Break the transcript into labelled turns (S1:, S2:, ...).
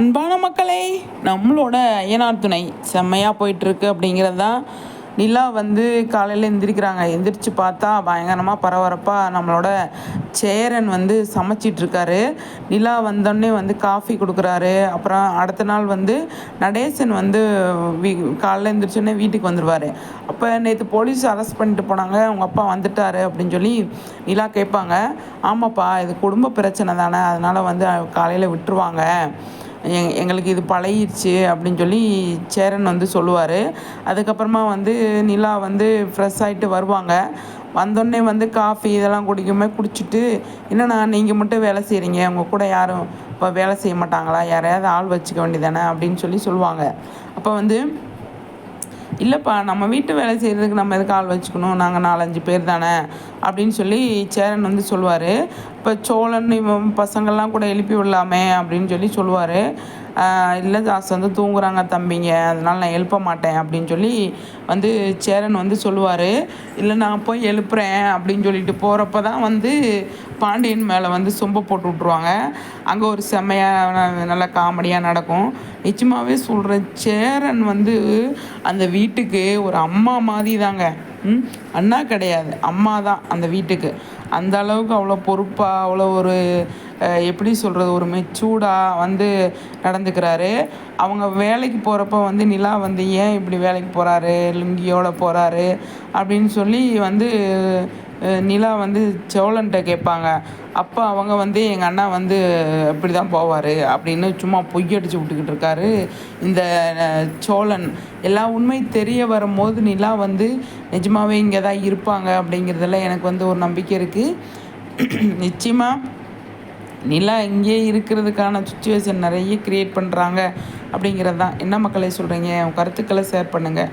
S1: அன்பான மக்களே நம்மளோட ஐயனார் துணை செம்மையாக போயிட்டுருக்கு அப்படிங்கிறது தான் நிலா வந்து காலையில் எந்திரிக்கிறாங்க. எந்திரிச்சு பார்த்தா பயங்கரமாக பரபரப்பாக நம்மளோட சேரன் வந்து சமைச்சிட்ருக்காரு. நிலா வந்தோடனே வந்து காஃபி கொடுக்குறாரு. அப்புறம் அடுத்த நாள் வந்து நடேசன் வந்து வீ காலையில் எழுந்திரிச்சோடனே வீட்டுக்கு வந்துடுவார் அப்போ நேற்று போலீஸ் அரெஸ்ட் பண்ணிட்டு போனாங்க. அவங்க அப்பா வந்துட்டாரு அப்படின்னு சொல்லி நிலா கேட்பாங்க. ஆமாப்பா இது குடும்ப பிரச்சனை தானே. அதனால் வந்து காலையில் விட்டுருவாங்க. எங் எங்களுக்கு இது பழகிடுச்சு அப்படின்னு சொல்லி சேரன் வந்து சொல்லுவார். அதுக்கப்புறமா வந்து நிலா வந்து ஃப்ரெஷ் ஆகிட்டு வருவாங்க. வந்தோடனே வந்து காஃபி இதெல்லாம் குடிக்குமே குடிச்சிட்டு என்னண்ணா நீங்கள் மட்டும் வேலை செய்கிறீங்க உங்கள் கூட யாரும் இப்போ வேலை செய்ய மாட்டாங்களா? யாரையாவது ஆள் வச்சுக்க வேண்டியதானே அப்படின்னு சொல்லி சொல்லுவாங்க. அப்போ வந்து இல்லைப்பா நம்ம வீட்டு வேலை செய்கிறதுக்கு நம்ம எதுக்கு ஆள் வச்சுக்கணும்? நாங்கள் நாலஞ்சு பேர் தானே? அப்படின்னு சொல்லி சேரன் வந்து சொல்லுவார். இப்போ சோழன் இவன் பசங்கள்லாம் கூட எழுப்பி விடலாமே அப்படின்னு சொல்லி சொல்லுவார். இல்லை ஜாஸ் வந்து தூங்குறாங்க தம்பிங்க அதனால் நான் எழுப்ப மாட்டேன் அப்படின்னு சொல்லி வந்து சேரன் வந்து சொல்லுவார். இல்லை நான் போய் எழுப்புறேன் அப்படின்னு சொல்லிட்டு போகிறப்ப தான் வந்து பாண்டியன் மேலே வந்து சொம்ப போட்டு விட்ருவாங்க அங்கே ஒரு செம்மையாக நல்ல காமெடியாக நடக்கும். நிச்சயமாகவே சொல்கிறேன் சேரன் வந்து அந்த வீட்டுக்கு ஒரு அம்மா மாதிரி தாங்க அண்ணா கிடையாது. அம்மா தான் அந்த வீட்டுக்கு. அந்த அளவுக்கு அவ்வளோ பொறுப்பாக அவ்வளோ ஒரு எப்படி சொல்கிறது ஒரு மெச்சூர்டாக வந்து நடந்துக்கிறாரு. அவங்க வேலைக்கு போகிறப்ப வந்து நிலா வந்து ஏன் இப்படி வேலைக்கு போகிறாரு லுங்கியோட போகிறாரு அப்படின்னு சொல்லி வந்து நிலா வந்து சோழன்கிட்ட கேட்பாங்க. அப்போ அவங்க வந்து எங்கள் அண்ணா வந்து இப்படி தான் போவார் அப்படின்னு சும்மா பொய்யடிச்சு விட்டுக்கிட்டு இருக்காரு. இந்த சோழன். எல்லா உண்மை தெரிய வரும்போது நிலா வந்து நிஜமாகவே இங்கே தான் இருப்பாங்க அப்படிங்கிறதுல எனக்கு வந்து ஒரு நம்பிக்கை இருக்குது நிச்சயமாக நிலா இங்கே இருக்கிறதுக்கான சுச்சுவேஷன் நிறைய க்ரியேட் பண்ணுறாங்க அப்படிங்கிறது தான் என்ன மக்களை சொல்கிறீங்க கருத்துக்களை ஷேர் பண்ணுங்கள்